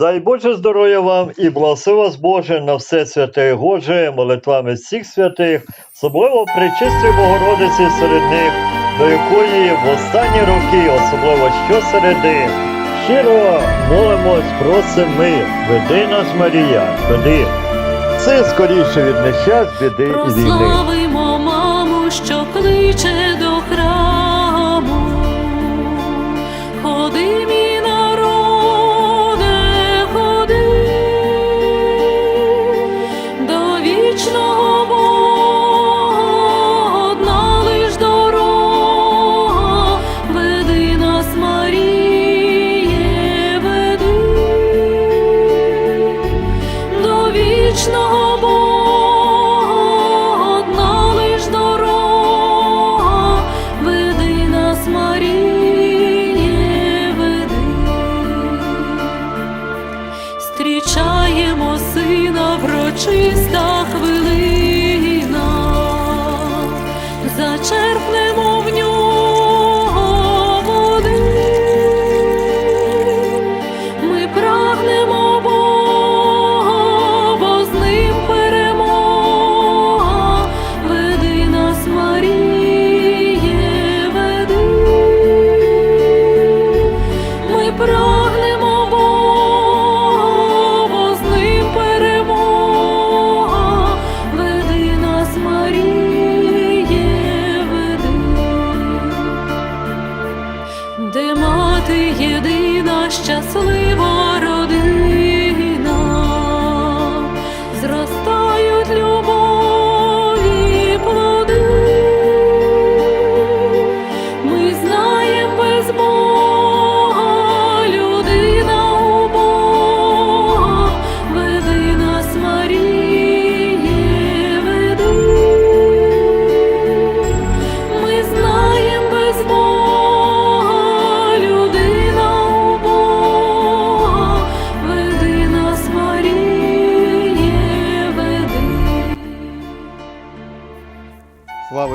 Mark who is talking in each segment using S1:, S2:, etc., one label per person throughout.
S1: Дай Боже здоров'я вам і благослови вас Боже на все святе і Гоже, молитвами всіх святих, особливо причистої Богородиці серед них, до якої в останні роки, особливо щосереди, щиро молимось, просимо ми, веди нас, Марія, веди. Це скоріше від нещасть, біди і війни.
S2: Прославимо маму, що кличе до храму.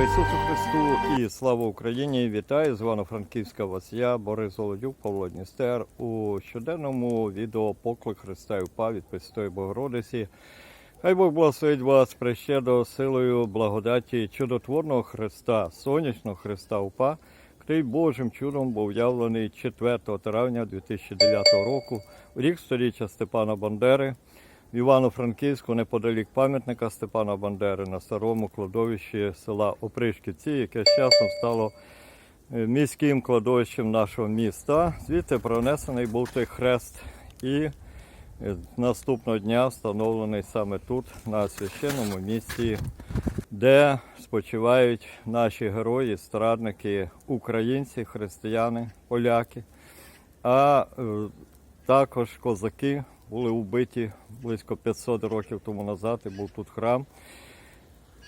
S1: Ісусу Христу і слава Україні! Вітаю з Івано-Франківська я, Борис Володюк, Павло Дністер у щоденному відео Поклик Христа і упа від Пресвятої Богородиці. Хай Бог благословить вас прещедо силою благодаті чудотворного Христа, сонячного Христа УПА, який Божим чудом був явлений 4 травня 2009 року, рік сторіччя Степана Бандери в Івано-Франківську неподалік пам'ятника Степана Бандери на старому кладовищі села Опришківці, яке з часом стало е, міським кладовищем нашого міста. Звідти пронесений був той хрест і е, наступного дня встановлений саме тут, на священному місці, де спочивають наші герої, страдники, українці, християни, поляки. А е, також козаки були вбиті близько 500 років тому назад, і був тут храм,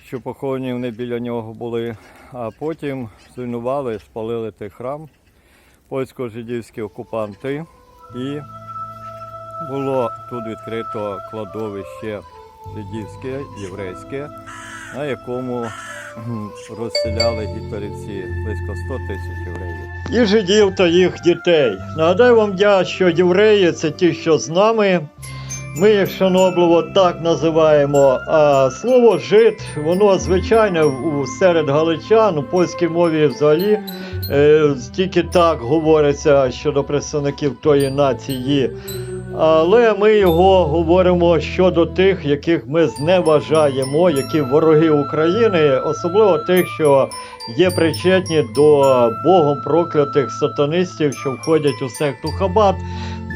S1: що поховані вони біля нього були. А потім зруйнували, спалили той храм польсько-жидівські окупанти. І було тут відкрито кладовище жидівське, єврейське, на якому розселяли гітлерівці близько 100 тисяч євреїв. І жидів та їх дітей. Нагадаю вам я, що євреї це ті, що з нами. Ми їх шанобливо так називаємо. А слово жид, воно звичайно серед галичан у польській мові взагалі е, тільки так говориться щодо представників тої нації. Але ми його говоримо щодо тих, яких ми зневажаємо, які вороги України, особливо тих, що є причетні до Богом проклятих сатанистів, що входять у секту Хабат,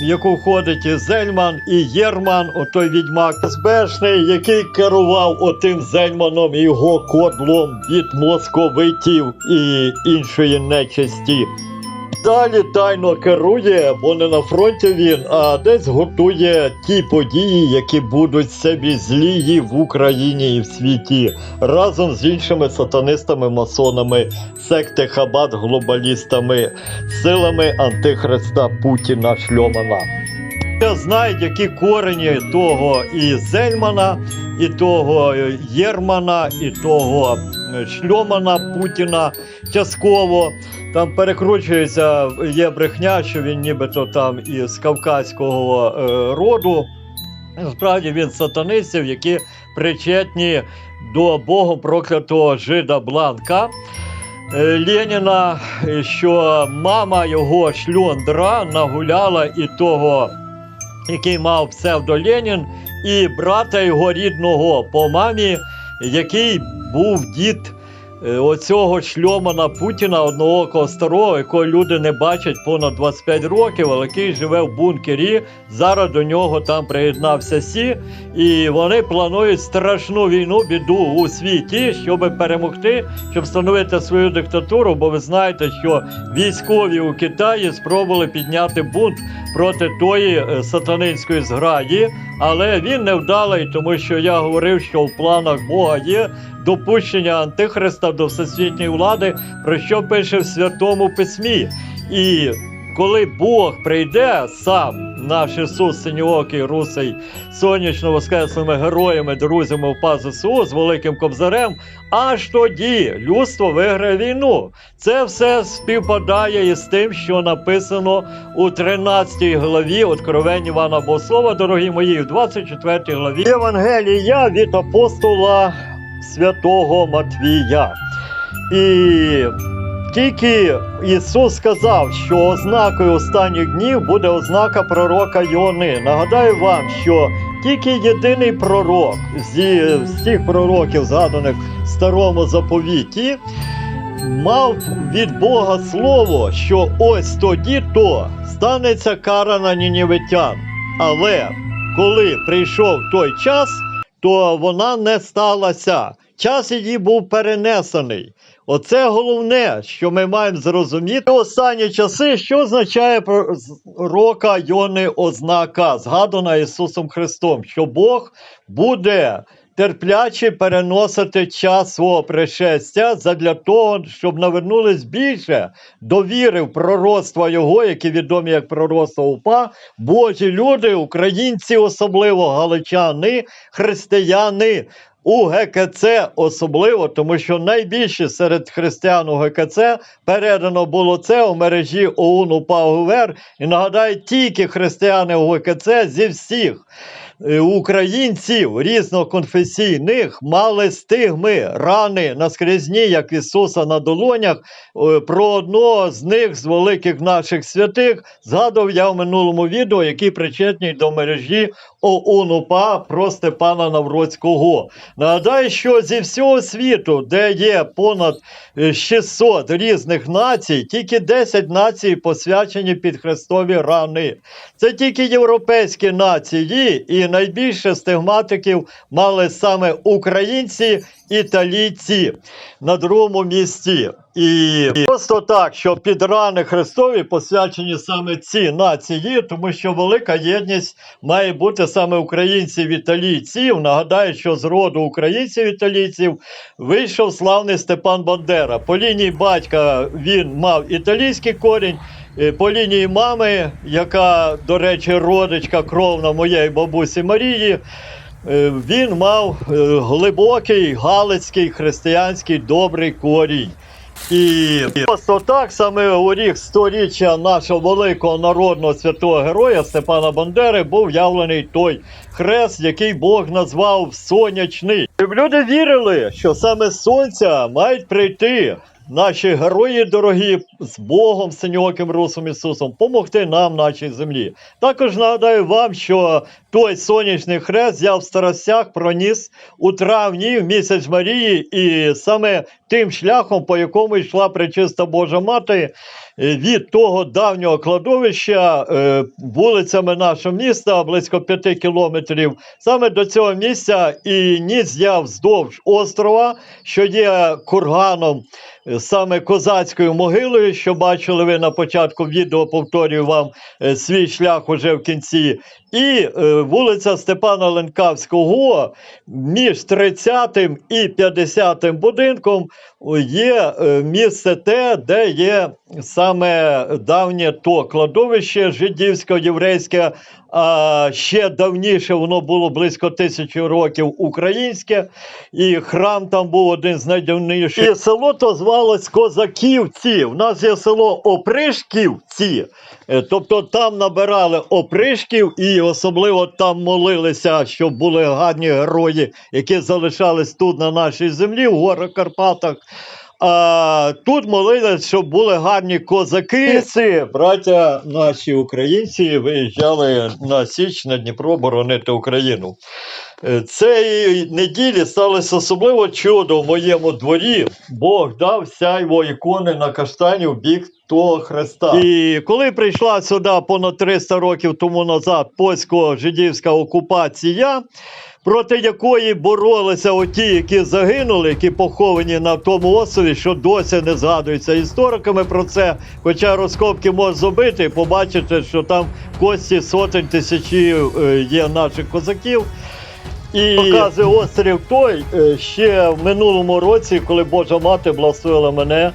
S1: в яку входить і Зельман, і Єрман, отой відьмак збешний, який керував отим Зельманом і його кодлом від московитів і іншої нечисті. Далі тайно керує, бо не на фронті він, а десь готує ті події, які будуть собі злії в Україні і в світі, разом з іншими сатанистами, масонами, секти Хабат, глобалістами, силами антихриста Путіна Шльомана. Знають, які корені того і Зельмана, і того Єрмана, і того шльомана Путіна частково. Там перекручується, є брехня, що він нібито там із кавказького е, роду. Насправді він сатанистів, які причетні до Богом проклятого жида Бланка. Е, Леніна, е, що мама його шльондра нагуляла і того, який мав псевдо Ленін, і брата його рідного по мамі, який був дід е, оцього шльомана Путіна, одноокого старого, якого люди не бачать понад 25 років, але який живе в бункері. Зараз до нього там приєднався Сі, і вони планують страшну війну, біду у світі, щоб перемогти, щоб встановити свою диктатуру. Бо ви знаєте, що військові у Китаї спробували підняти бунт проти тої е, сатанинської зграї, але він невдалий, тому що я говорив, що в планах Бога є допущення антихриста до всесвітньої влади, про що пише в Святому Письмі. І коли Бог прийде сам, наш Ісус Синьоокий, Русий, сонячно воскреслими героями, друзями в ЗСУ з Великим Кобзарем, аж тоді людство виграє війну. Це все співпадає із тим, що написано у 13 главі Откровень Івана Богослова, дорогі мої, в 24 главі Євангелія від апостола святого Матвія. І тільки Ісус сказав, що ознакою останніх днів буде ознака пророка Йони. Нагадаю вам, що тільки єдиний пророк зі всіх пророків, згаданих в старому заповіті, мав від Бога слово, що ось тоді то станеться кара на нінівитян. Але коли прийшов той час, то вона не сталася. Час її був перенесений. Оце головне, що ми маємо зрозуміти останні часи, що означає рока Йони ознака, згадана Ісусом Христом, що Бог буде терпляче переносити час свого пришестя задля того, щоб навернулись більше до віри в пророцтва Його, які відомі як пророцтво УПА, Божі люди, українці, особливо галичани, християни. У ГКЦ особливо, тому що найбільше серед християн у ГКЦ передано було це у мережі ОУН УПА УВР. І нагадаю, тільки християни у ГКЦ зі всіх е, українців різноконфесійних мали стигми, рани наскрізні, як Ісуса на долонях. Е, Про одного з них, з великих наших святих, згадував я в минулому відео, який причетний до мережі ОУН УПА про Степана Навроцького. Нагадаю, що зі всього світу, де є понад е, 600 різних націй, тільки 10 націй посвячені під Христові рани. Це тільки європейські нації, і найбільше стигматиків мали саме українці, італійці на другому місці. І просто так, що під рани Христові посвячені саме ці нації, тому що велика єдність має бути саме українців італійців. Нагадаю, що з роду українців італійців вийшов славний Степан Бандера. По лінії батька він мав італійський корінь. е, По лінії мами, яка, до речі, родичка кровна моєї бабусі Марії, він мав е, глибокий галицький християнський добрий корінь. І просто так саме у рік сторіччя нашого великого народного святого героя Степана Бандери був явлений той хрест, який Бог назвав сонячний. Люди вірили, що саме сонця мають прийти наші герої дорогі з Богом, синьоким Русом Ісусом, помогти нам, нашій землі. Також нагадаю вам, що той сонячний хрест я в старостях проніс у травні в місяць Марії, і саме тим шляхом, по якому йшла пречиста Божа Мати, е, від того давнього кладовища е, вулицями нашого міста, близько п'яти кілометрів, саме до цього місця і ніс я вздовж острова, що є курганом. Е, Саме козацькою могилою, що бачили ви на початку відео, повторюю вам е, свій шлях уже в кінці. І е, вулиця Степана Ленкавського між 30 і 50 будинком є е, місце те, де є саме давнє то кладовище жидівсько-єврейське, а ще давніше воно було близько тисячі років українське, і храм там був один з найдавніших. І село то звалось Козаківці. У нас є село Опришківці. Е, Тобто там набирали опришків і особливо там молилися, щоб були гарні герої, які залишались тут на нашій землі, в горах Карпатах. А тут молились, щоб були гарні козаки. Ці браття наші українці виїжджали на Січ на Дніпро боронити Україну. Е, Цієї неділі сталося особливо чудо в моєму дворі. Бог дав сяйво ікони на каштані в бік того Христа. І коли прийшла сюди понад 300 років тому назад польсько-жидівська окупація, проти якої боролися оті, які загинули, які поховані на тому острові, що досі не згадується істориками про це. Хоча розкопки можна зробити і побачити, що там кості сотень тисячі е, є наших козаків. І показує острів той е, ще в минулому році, коли Божа мати благословила мене,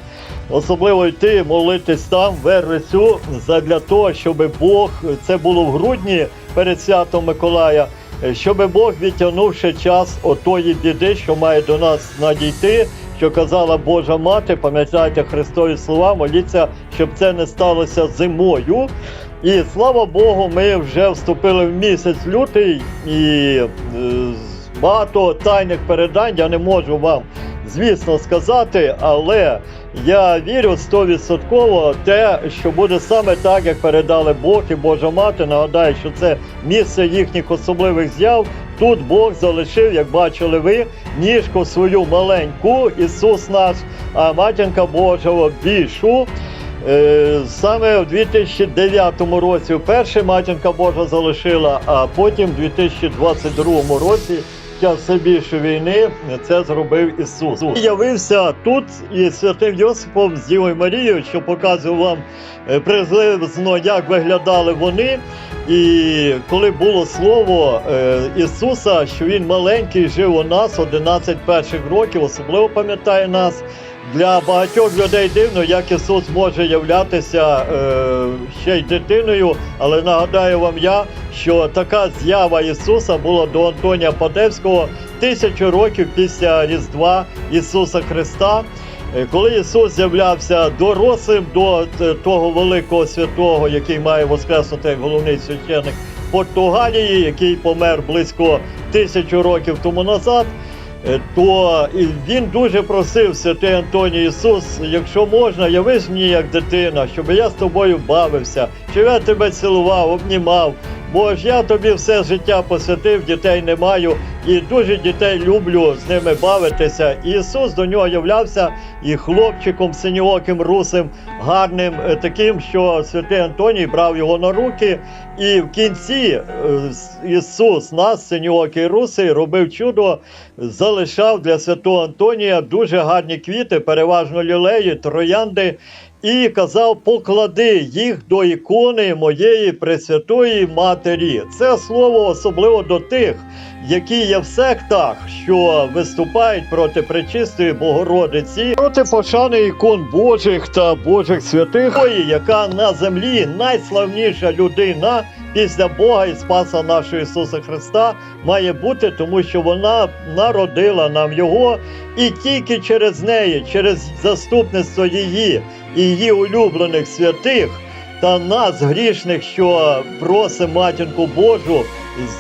S1: особливо йти молитись там, в Вересю, задля того, щоб Бог, це було в грудні перед святом Миколая, е, щоб Бог відтягнув ще час отої біди, що має до нас надійти. Що казала Божа мати, пам'ятайте Христові слова, моліться, щоб це не сталося зимою. І слава Богу, ми вже вступили в місяць лютий, і е, багато тайних передань я не можу вам, звісно, сказати, але я вірю стовідсотково те, що буде саме так, як передали Бог і Божа мати. Нагадаю, що це місце їхніх особливих з'яв. Тут Бог залишив, як бачили ви, ніжку свою маленьку, Ісус наш, а матінка Божого більшу. Е, Саме в 2009 році вперше матінка Божа залишила, а потім в 2022 році, час все більше війни, це зробив Ісус. І Явився тут із святим Йосипом з Дівою Марією, що показую вам е, приблизно, як виглядали вони. І коли було слово е, Ісуса, що Він маленький жив у нас 11 перших років, особливо пам'ятає нас. Для багатьох людей дивно, як Ісус може являтися е, ще й дитиною, але нагадаю вам я, що така з'ява Ісуса була до Антонія Падевського тисячу років після Різдва Ісуса Христа. Е, Коли Ісус з'являвся дорослим до е, того великого святого, який має воскреснути як головний священник Португалії, який помер близько тисячу років тому назад. Е, то він дуже просив святий Антоній Ісус, якщо можна, явись мені як дитина, щоб я з тобою бавився, щоб я тебе цілував, обнімав. Бо ж я тобі все життя посвятив, дітей не маю, і дуже дітей люблю з ними бавитися. Ісус до нього являвся і хлопчиком синьооким русим, гарним, е, таким, що святий Антоній брав його на руки. І в кінці е, Ісус, нас, синьоокий русий, робив чудо, залишав для святого Антонія дуже гарні квіти, переважно лілеї, троянди. І казав, поклади їх до ікони моєї Пресвятої Матері. Це слово особливо до тих, які є в сектах, що виступають проти пречистої Богородиці, проти пошани ікон Божих та Божих святих, яка на землі найславніша людина після Бога і Спаса нашого Ісуса Христа має бути, тому що вона народила нам Його, і тільки через неї, через заступництво її і її улюблених святих та нас, грішних, що просимо матінку Божу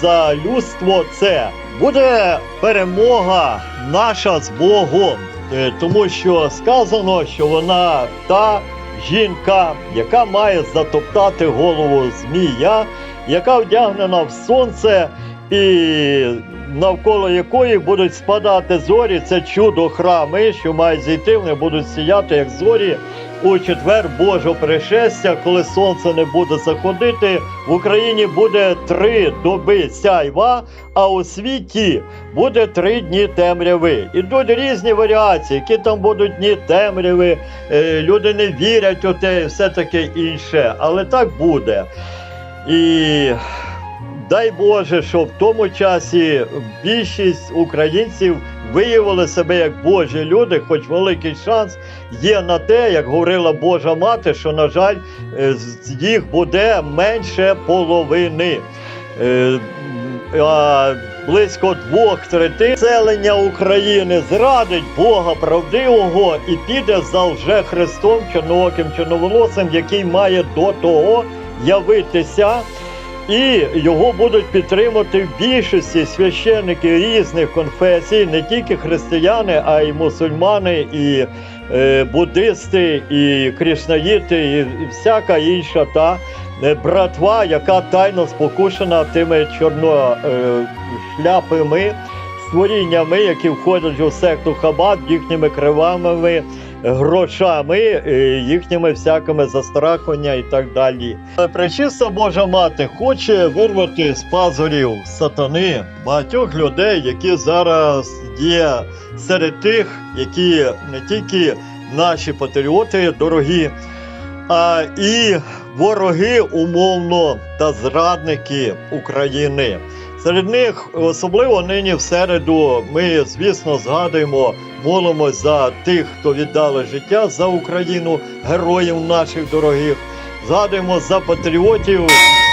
S1: за людство, це. Буде перемога наша з Богом, Е, тому що сказано, що вона та жінка, яка має затоптати голову змія, яка вдягнена в сонце і навколо якої будуть спадати зорі, це чудо храми, що мають зійти, вони будуть сіяти, як зорі. У четвер Божого пришестя, коли сонце не буде заходити, в Україні буде три доби сяйва, а у світі буде три дні темряви. Ідуть різні варіації, які там будуть дні темряви, е, люди не вірять у те, і все таке інше. Але так буде. І дай Боже, що в тому часі більшість українців виявили себе як Божі люди, хоч великий шанс є на те, як говорила Божа мати, що, на жаль, е, їх буде менше половини. е, близько двох третин населення України зрадить Бога правдивого і піде за лже Христом чорнооким чорноволосим, який має до того явитися. І його будуть підтримувати в більшості священники різних конфесій, не тільки християни, а й мусульмани, і е, буддисти, і кришнаїти, і всяка інша та е, братва, яка тайно спокушена тими чорношляпими створіннями, які входять у секту Хабад їхніми кривавими грошами, е, їхніми всякими застрахування і так далі. Пречиста Божа Мати хоче вирвати з пазурів сатани багатьох людей, які зараз є серед тих, які не тільки наші патріоти дорогі, а і вороги умовно та зрадники України. Серед них, особливо нині в середу, ми, звісно, згадуємо, молимось за тих, хто віддали життя за Україну, героїв наших дорогих. Згадуємо за патріотів.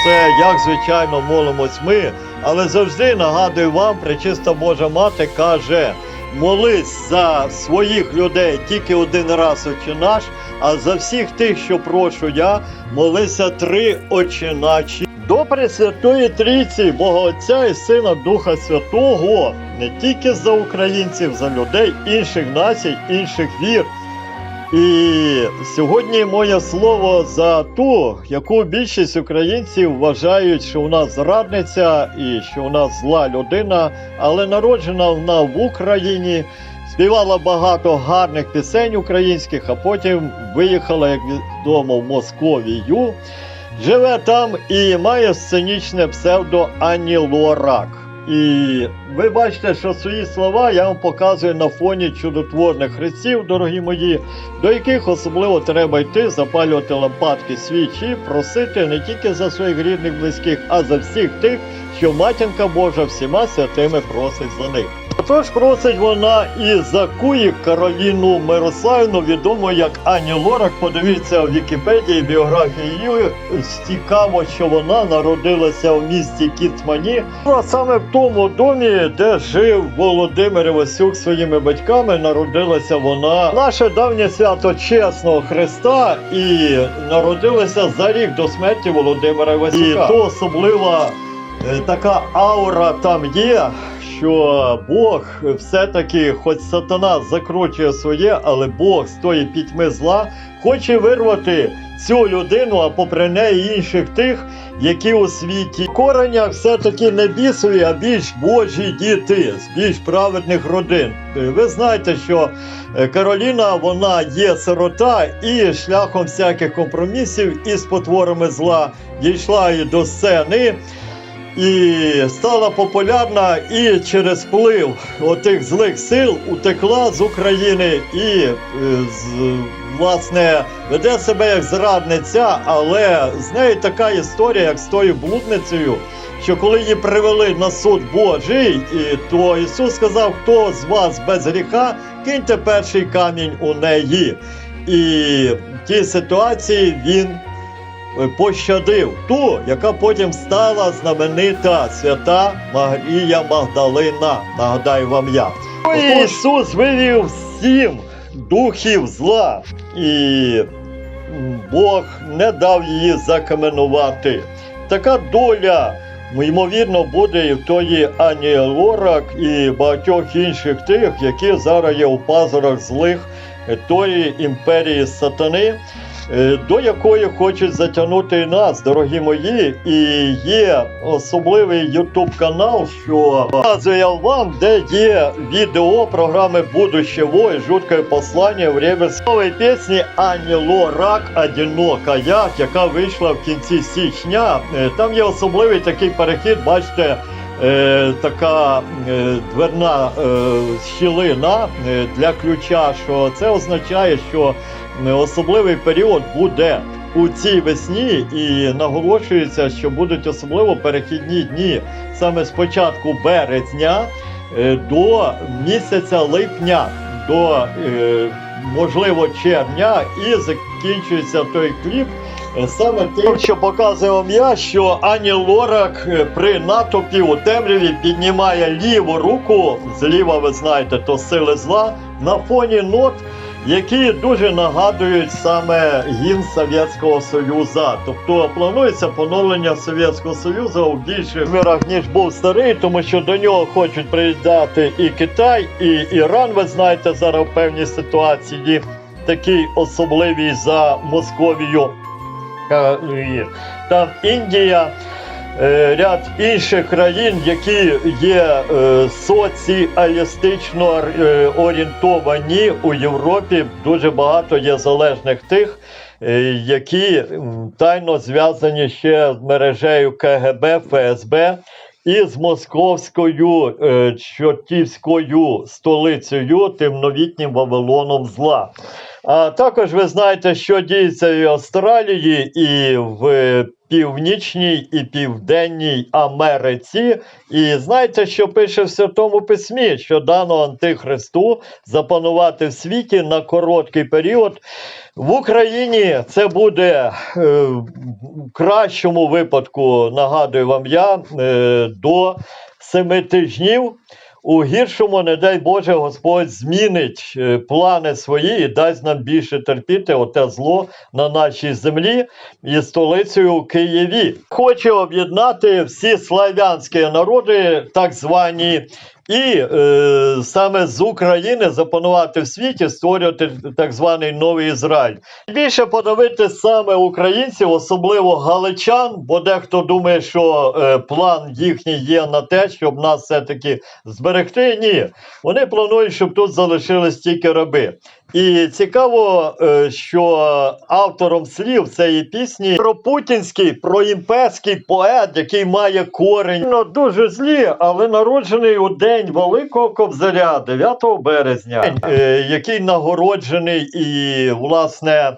S1: Це як звичайно молимось ми, але завжди нагадую вам, пречиста Божа Мати каже: молись за своїх людей тільки один раз очі наш, а за всіх тих, що прошу я, молися три очиначі. До Пресвятої Трійці, Бога Отця і Сина Духа Святого, не тільки за українців, за людей інших націй, інших вір. І сьогодні моє слово за ту, яку більшість українців вважають, що вона зрадниця і що вона зла людина, але народжена вона в Україні, співала багато гарних пісень українських, а потім виїхала, як відомо, в Московію. Живе там і має сценічне псевдо Ані Лорак. І ви бачите, що свої слова я вам показую на фоні чудотворних хрестів, дорогі мої, до яких особливо треба йти, запалювати лампадки свічі, просити не тільки за своїх рідних, близьких, а за всіх тих, що матінка Божа всіма святими просить за них. Отож просить вона і за Куїк Кароліну Мирославівну, відомо як Ані Лорак. Подивіться в Вікіпедії біографії. Цікаво, що вона народилася в місті Кіцмані. А саме в тому домі, де жив Володимир Івасюк своїми батьками, народилася вона. Наше давнє свято чесного Христа і народилася за рік до смерті Володимира Івасюка. І то особлива е, така аура там є, що Бог все-таки, хоч сатана закручує своє, але Бог з тої пітьми зла хоче вирвати цю людину, а попри неї інших тих, які у світі коренях все-таки не бісові, а більш божі діти з більш праведних родин. Ви знаєте, що е, Кароліна вона є сирота і шляхом всяких компромісів із потворами зла дійшла і до сцени. І стала популярна і через вплив отих злих сил утекла з України і е, власне веде себе як зрадниця, але з нею така історія, як з тою блудницею, що коли її привели на суд Божий, то Ісус сказав, хто з вас без гріха, киньте перший камінь у неї. І в тій ситуації він пощадив ту, яка потім стала знаменита свята Марія Магдалина. Нагадаю вам я. Ісус вивів всім духів зла, і Бог не дав її закаменувати. Така доля. Ймовірно, буде і в тої Ані Лорак і багатьох інших тих, які зараз є у пазурах злих е, тої імперії сатани, е, до якої хочуть затягнути нас, дорогі мої. І є особливий ютуб канал, що показує вам, де є відео програми Будуще вой, жуткое послання в время пісні Ані Лорак Одинока як, яка вийшла в кінці січня. Е, Там є особливий такий перехід, бачите. Е, така е, дверна е, щілина е, для ключа, що це означає, що особливий період буде у цій весні, і наголошується, що будуть особливо перехідні дні саме з початку березня е, до місяця липня, до е, можливо червня, і закінчується той кліп. Е, Саме тим, що показує вам я, що Ані Лорак при натовпі у темряві піднімає ліву руку, зліва, ви знаєте, то сили зла, на фоні нот, які дуже нагадують саме гімн Совєтського Союзу. Тобто планується поновлення Совєтського Союзу у більших мірах, ніж був старий, тому що до нього хочуть приїздати і Китай, і Іран, ви знаєте, зараз в певній ситуації такий особливий за Московію. Е, і Там Індія, ряд інших країн, які є е, соціалістично е, орієнтовані у Європі. Дуже багато є залежних тих, е, які тайно зв'язані ще з мережею КГБ, ФСБ. І з московською е, чортівською столицею, тим новітнім Вавилоном зла. А також ви знаєте, що діється і в Австралії, і в Північній і Південній Америці. І знаєте, що пише в Святому Письмі, що дано Антихристу запанувати в світі на короткий період. В Україні це буде е, в кращому випадку, нагадую вам я, е, до семи тижнів. У гіршому, не дай Боже, Господь змінить е, плани свої і дасть нам більше терпіти оте зло на нашій землі і столицею у Києві. Хоче об'єднати всі славянські народи, так звані, і е, саме з України запанувати в світі, створювати так званий новий Ізраїль. Більше подавити саме українців, особливо галичан, бо дехто думає, що е, план їхній є на те, щоб нас все-таки зберегти. Ні, вони планують, щоб тут залишились тільки раби. І цікаво, е, що автором слів цієї пісні про путінський, про імперський поет, який має корень, ну, дуже злі, але народжений у день Великого Кобзаря, 9 березня, е, який нагороджений і, власне,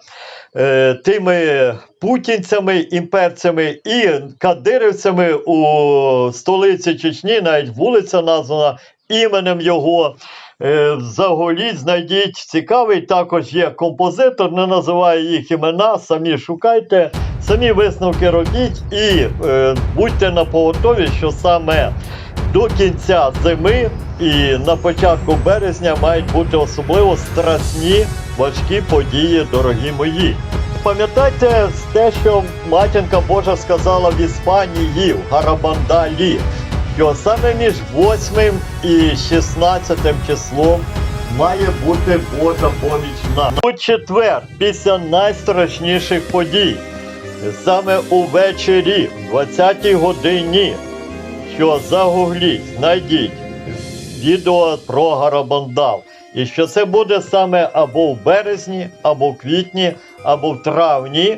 S1: е, тими путінцями, імперцями і кадирівцями у столиці Чечні, навіть вулиця названа іменем його. Е, Заголіть, знайдіть цікавий. Також є композитор, не називаю їх імена. Самі шукайте, самі висновки робіть і е, будьте на поготові, що саме до кінця зими і на початку березня мають бути особливо страсні важкі події, дорогі мої. Пам'ятайте те, що матінка Божа сказала в Іспанії, в Гарабандалі, що саме між 8 і 16 числом має бути Божа поміч нам. У четвер, після найстрашніших подій, саме увечері, в 20-й годині, що загугліть, знайдіть відео про Гарабандал. І що це буде саме або в березні, або в квітні, або в травні.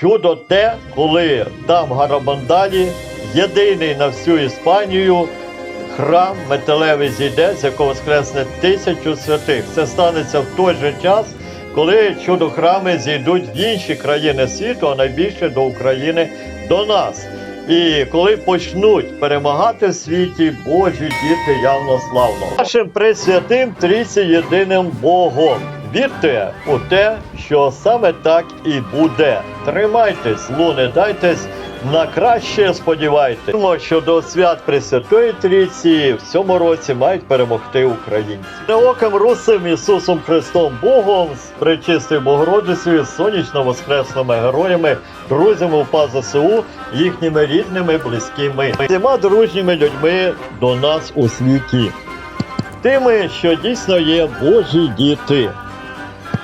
S1: Чудо те, коли там Гарабандалі єдиний на всю Іспанію храм металевий зійде, з якого воскресне тисячу святих. Це станеться в той же час, коли чудо-храми зійдуть в інші країни світу, а найбільше до України, до нас. І коли почнуть перемагати в світі Божі діти явно славно. Нашим пресвятим трійці єдиним Богом. Вірте у те, що саме так і буде. Тримайтесь, луни дайтесь, на краще сподівайтесь. Думаю, що до свят Пресвятої Трійці в цьому році мають перемогти українці. Неоким русим Ісусом Христом Богом, з пречистою Богородицею, сонячно воскресними героями, друзями УПА ЗСУ, їхніми рідними, близькими, всіма дружніми людьми до нас у світі. Тими, що дійсно є Божі діти.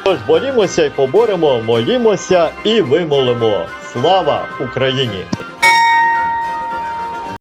S1: Тож борімося і поборемо, молімося і вимолимо. Слава Україні!